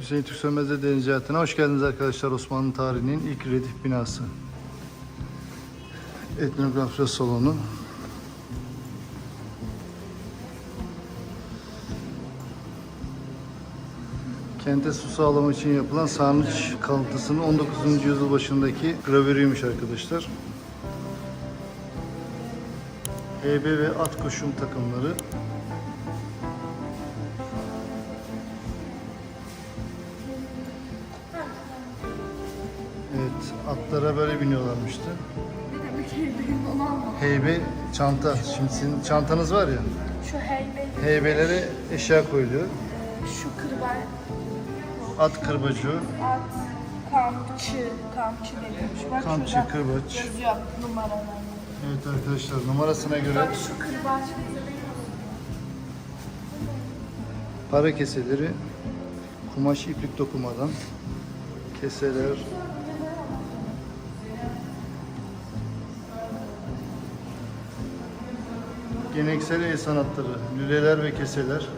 Hüseyin Türk Sönmez'de Deniz Hayatına hoş geldiniz arkadaşlar. Osmanlı tarihinin ilk redif binası. Etnografya salonu. Kente su sağlamak için yapılan sarnıç kalıntısının 19. yüzyıl başındaki gravürüymüş arkadaşlar. Heybe ve at koşum takımları. Evet, atlara böyle biniyorlarmıştı. Heybe, çanta. Şimdi sizin çantanız var ya, Şu heybe, heybelere eşya koyuluyor. şu kırbaç, At kırbacı, at, kampçı, kampçı deniyormuş. Bak Kampçı, şurada kırbaç. yazıyor numaralarını. Evet arkadaşlar numarasına göre Bak şu kırbaç para keseleri, kumaş iplik dokumadan, keseler, geleneksel el sanatları, lüleler ve keseler,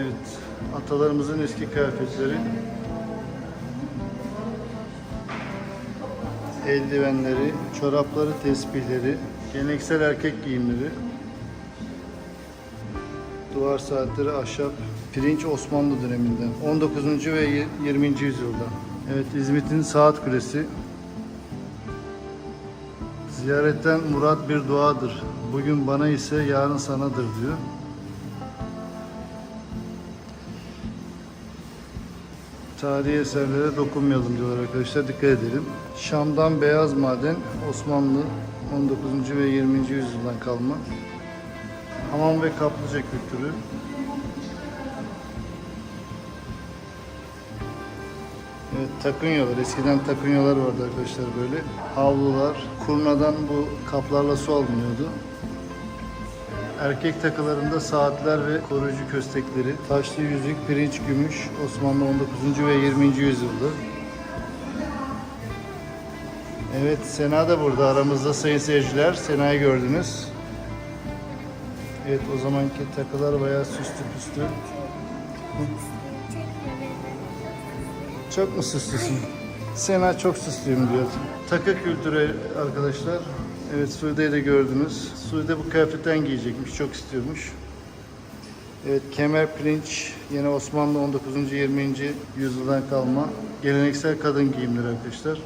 Evet, atalarımızın eski kıyafetleri, eldivenleri, çorapları, tesbihleri, geleneksel erkek giyimleri, duvar saatleri, ahşap, pirinç Osmanlı döneminden, 19. ve 20. yüzyılda. Evet, İzmit'in saat kulesi. Ziyaretten murat bir duadır. Bugün bana ise yarın sanadır diyor. Tarihi eserlere dokunmayalım diyorlar arkadaşlar. Dikkat edelim. Şam'dan beyaz maden Osmanlı 19. ve 20. yüzyıldan kalma. Hamam ve kaplıca kültürü. Evet, takunyalar. Eskiden takunyalar vardı arkadaşlar böyle. Havlular. Kurnadan bu kaplarla su alınıyordu. Erkek takılarında saatler ve koruyucu köstekleri, taşlı yüzük, pirinç, gümüş, Osmanlı 19. ve 20. yüzyılda. Evet, Sena da burada aramızda sayın seyirciler. Sena'yı gördünüz. Evet, o zamanki takılar bayağı süslü püslü. Çok mu süslüsün? Sena çok süslüyüm diyor. Takı kültürü arkadaşlar. Evet Suude'yi de gördünüz. Suude bu kıyafetten giyecekmiş. Çok istiyormuş. Evet kemer pirinç yine Osmanlı 19. 20. yüzyıldan kalma geleneksel kadın giyimleri arkadaşlar.